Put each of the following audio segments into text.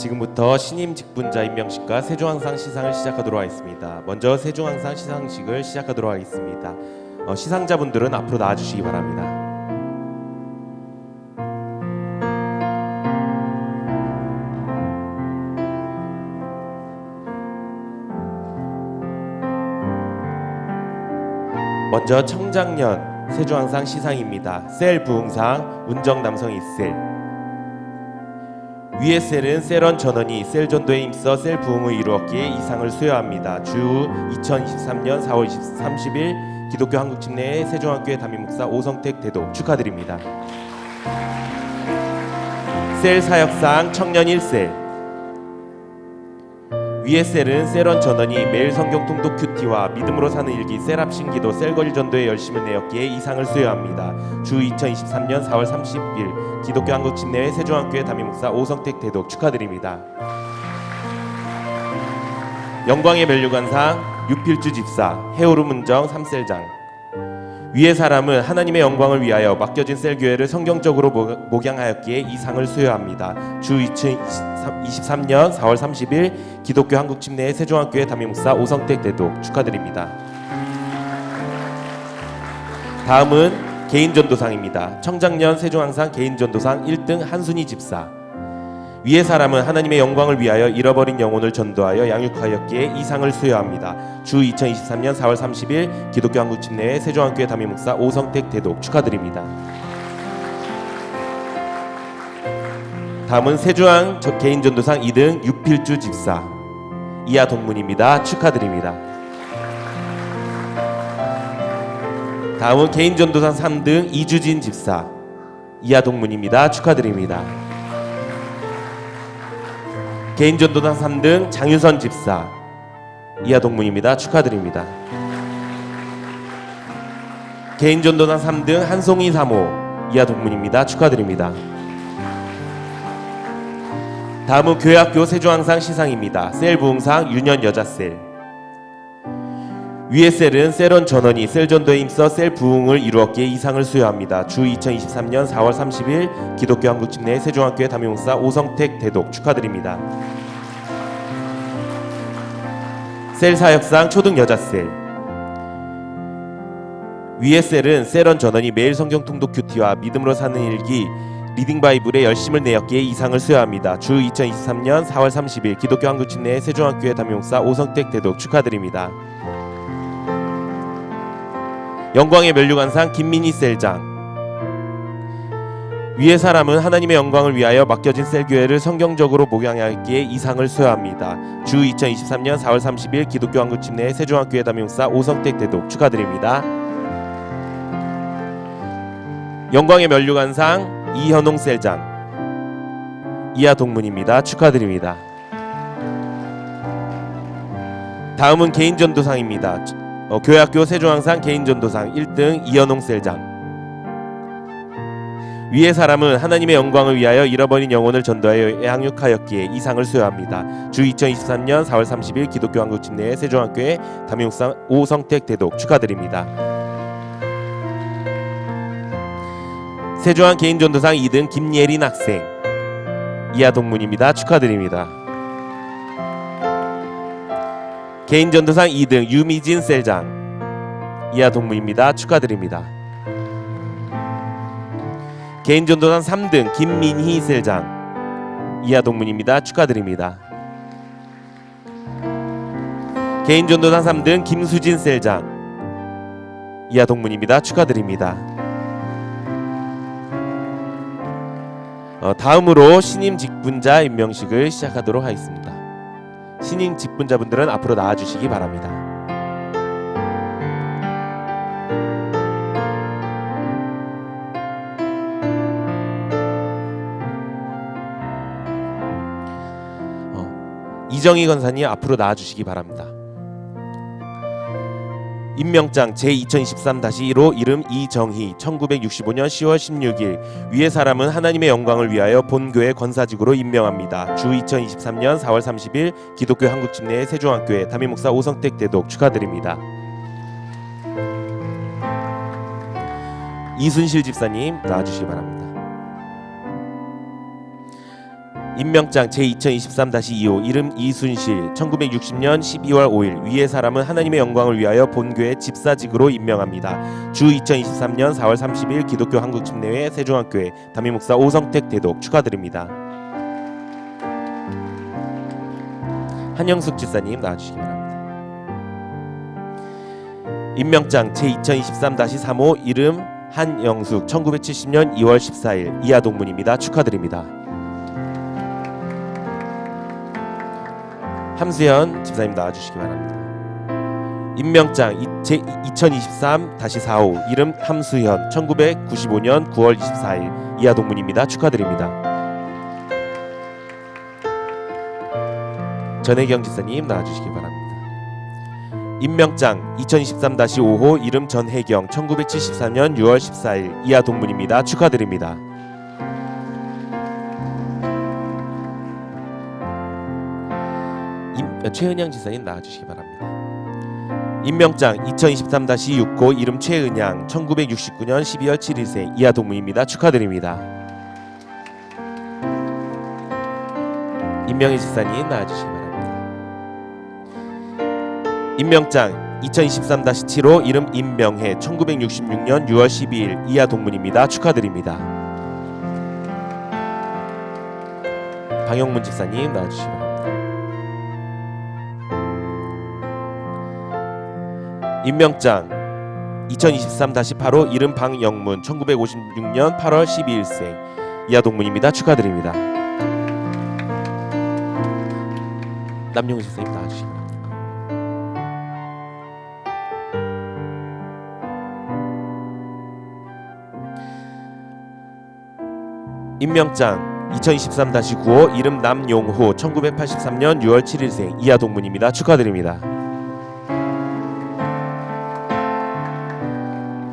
지금부터 신임 직분자 임명식과 세종항상 시상을 시작하도록 하겠습니다. 먼저 세종항상 시상식을 시작하도록 하겠습니다. 어, 시상자분들은 앞으로 나와주시기 바랍니다. 먼저 청장년 세종항상 시상입니다. 셀 부흥상 운정 남성 이셀 위의 셀은 셀원 전원이 셀 전도에 힘써 셀 부흥을 이루었기에 이 상을 수여합니다. 주 2023년 4월 30일 기독교 한국침례 세종학교의 담임 목사 오성택 대독 축하드립니다. 셀 사역상 청년 1셀 위의 셀은 셀원 전원이 매일 성경 통독 큐티와 믿음으로 사는 일기 셀합신 기도 셀거리 전도에 열심을 내었기에 이 상을 수여합니다. 주 2023년 4월 30일 기독교 한국 침례회 세종학교의 담임 목사 오성택 대독 축하드립니다. 영광의 멸류관상 유필주 집사 해오르 문정 3셀장 위의 사람은 하나님의 영광을 위하여 맡겨진 셀 교회를 성경적으로 모- 목양하였기에 이 상을 수여합니다. 주 2023년 4월 30일 기독교 한국 침례회 세종학교의 담임 목사 오성택 대독 축하드립니다. 다음은 개인 전도상입니다. 청장년 세종항상 개인 전도상 1등 한순희 집사. 위의 사람은 하나님의 영광을 위하여 잃어버린 영혼을 전도하여 양육하였기에 이 상을 수여합니다. 주 2023년 4월 30일 기독교 한국 침례회 세종학교의 담임 목사 오성택 대독 축하드립니다. 다음은 세종항 저- 개인 전도상 2등 유필주 집사 이하 동문입니다. 축하드립니다. 다음은 개인 전도상 3등 이주진 집사 이하 동문입니다. 축하드립니다. 개인 전도상 3등 장유선 집사 이하 동문입니다. 축하드립니다. 개인 전도상 3등 한송이 사모 이하 동문입니다. 축하드립니다. 다음은 교회학교 세종항상 시상입니다. 셀 부흥상 유년 여자셀 위의 셀은 셀원 전원이 셀 전도에 힘써 셀 부흥을 이루었기에 이 상을 수여합니다. 주 2023년 4월 30일 기독교 한국침례 세종학교의 담임 목사 오성택 대독 축하드립니다. 셀 사역상 초등 여자 셀 위의 셀은 셀원 전원이 매일 성경 통독 큐티와 믿음으로 사는 일기 리딩 바이블에 열심을 내었기에 이 상을 수여합니다. 주 2023년 4월 30일 기독교 한국침례 세종학교의 담임 목사 오성택 대독 축하드립니다. 영광의 멸류관상 김민희 셀장 위의 사람은 하나님의 영광을 위하여 맡겨진 셀교회를 성경적으로 목양하기에 이 상을 수여합니다. 주 2023년 4월 30일 기독교 한국 침례 세종학교의 담임 목사 오성택 대독 축하드립니다. 영광의 멸류관상 이현홍 셀장 이하 동문입니다. 축하드립니다. 다음은 개인 전도상입니다. 어, 교회학교 세종항상 개인 전도상 1등 이현홍 셀장 위의 사람은 하나님의 영광을 위하여 잃어버린 영혼을 전도하여 양육하였기에 이 상을 수여합니다. 주 2023년 4월 30일 기독교 한국 침례회 세종학교의 담임목사 오성택 대독 축하드립니다. 세종한 개인 전도상 2등 김예린 학생 이하 동문입니다. 축하드립니다. 개인 전도상 2등 유미진 셀장 이하 동문입니다. 축하드립니다. 개인 전도상 3등 김민희 셀장 이하 동문입니다. 축하드립니다. 개인 전도상 3등 김수진 셀장 이하 동문입니다. 축하드립니다. 어, 다음으로 신임 직분자 임명식을 시작하도록 하겠습니다. 신임 직분자분들은 앞으로 나와주시기 바랍니다. 어, 이정희 건사님 앞으로 나와주시기 바랍니다. 임명장 제2023-1호 이름 이정희 1965년 10월 16일 위의 사람은 하나님의 영광을 위하여 본교회 권사직으로 임명합니다. 주 2023년 4월 30일 기독교 한국침례 세종학교에 담임 목사 오성택 대독 축하드립니다. 이순실 집사님 나와주시기 바랍니다. 임명장 제2023-25 이름 이순실 1960년 12월 5일 위의 사람은 하나님의 영광을 위하여 본교의 집사직으로 임명합니다. 주 2023년 4월 30일 기독교 한국침례회 세종학교회 담임 목사 오성택 대독 축하드립니다. 한영숙 지사님 나와주시기 바랍니다. 임명장 제2023-35 이름 한영숙 1970년 2월 14일 이하 동문입니다. 축하드립니다. 함수연 집사님 나와주시기 바랍니다. 임명장 제2023-45 이름 함수현 1995년 9월 24일 이하 동문입니다. 축하드립니다. 전혜경 집사님 나와주시기 바랍니다. 임명장 2023-5호 이름 전혜경 1974년 6월 14일 이하 동문입니다. 축하드립니다. 최은양 지사님 나와주시기 바랍니다. 임명장 2023-6호 이름 최은양 1969년 12월 7일생 이하 동문입니다. 축하드립니다. 임명희 지사님 나와주시기 바랍니다. 임명장 2023-7호 이름 임명혜 1966년 6월 12일 이하 동문입니다. 축하드립니다. 방영문 집사님 나와주시기. 임명장 2023-8호 이름 방영문 1956년 8월 12일생 이하 동문입니다. 축하드립니다. 남용희 집사님 나와주시기 바랍니다. 임명장 2023-9호 이름 남용호 1983년 6월 7일생 이하 동문입니다. 축하드립니다.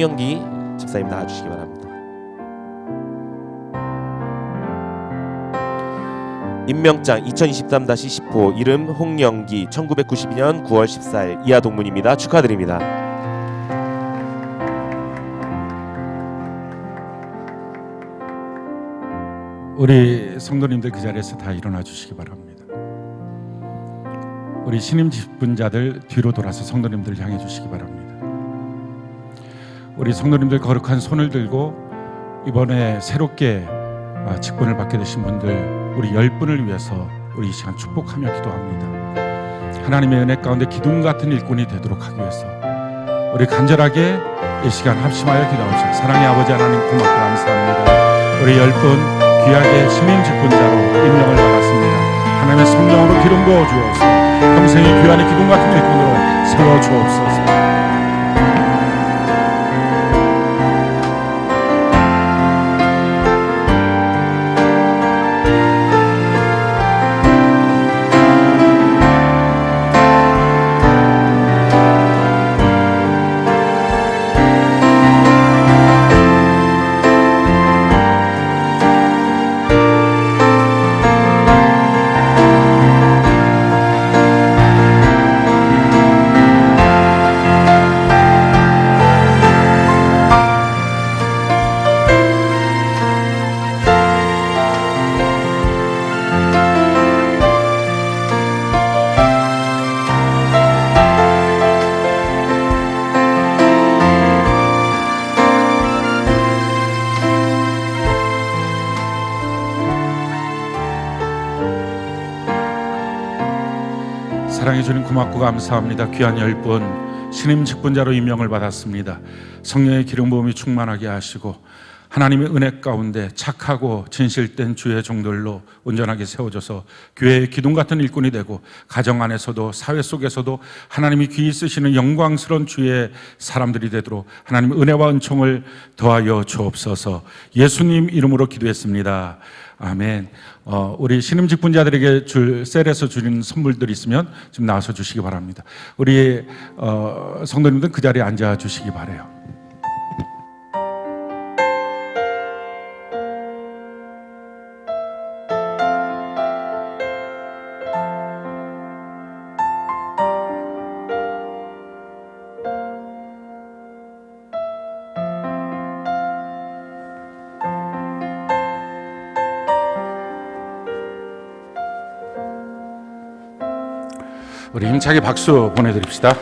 홍영기 집사님 나와주시기 바랍니다. 임명장 2023-10호 이름 홍영기 1992년 9월 14일 이하 동문입니다. 축하드립니다. 우리 성도님들 그 자리에서 다 일어나 주시기 바랍니다. 우리 신임 직분자들 뒤로 돌아서 성도님들 향해 주시기 바랍니다. 우리 성도님들 거룩한 손을 들고 이번에 새롭게 아, 직분을 받게 되신 분들 우리 열 분을 위해서 우리 이 시간 축복하며 기도합니다. 하나님의 은혜 가운데 기둥 같은 일꾼이 되도록 하기 위해서 우리 간절하게 이 시간 합심하여 기도합시다. 사랑의 아버지 하나님 고맙고 감사합니다. 우리 열 분 귀하게 신임 직분자로 임명을 받았습니다. 하나님의 성령으로 기름 부어 주옵소서. 평생의 귀한의 기둥 같은 일꾼으로 세워 주옵소서. 사랑해 주님 고맙고 감사합니다. 귀한 열분 신임 직분자로 임명을 받았습니다. 성령의 기름 부음이 충만하게 하시고 하나님의 은혜 가운데 착하고 진실된 주의 종들로 온전하게 세워져서 교회의 기둥 같은 일꾼이 되고 가정 안에서도 사회 속에서도 하나님이 귀히 쓰시는 영광스러운 주의 사람들이 되도록 하나님의 은혜와 은총을 더하여 주옵소서. 예수님 이름으로 기도했습니다. 아멘. 어, 우리 신임 직 분자들에게 줄 셀에서 주는 선물들이 있으면 좀 나와서 주시기 바랍니다. 우리 어, 성도님들 그 자리에 앉아 주시기 바래요. 우리 힘차게 박수 보내드립시다.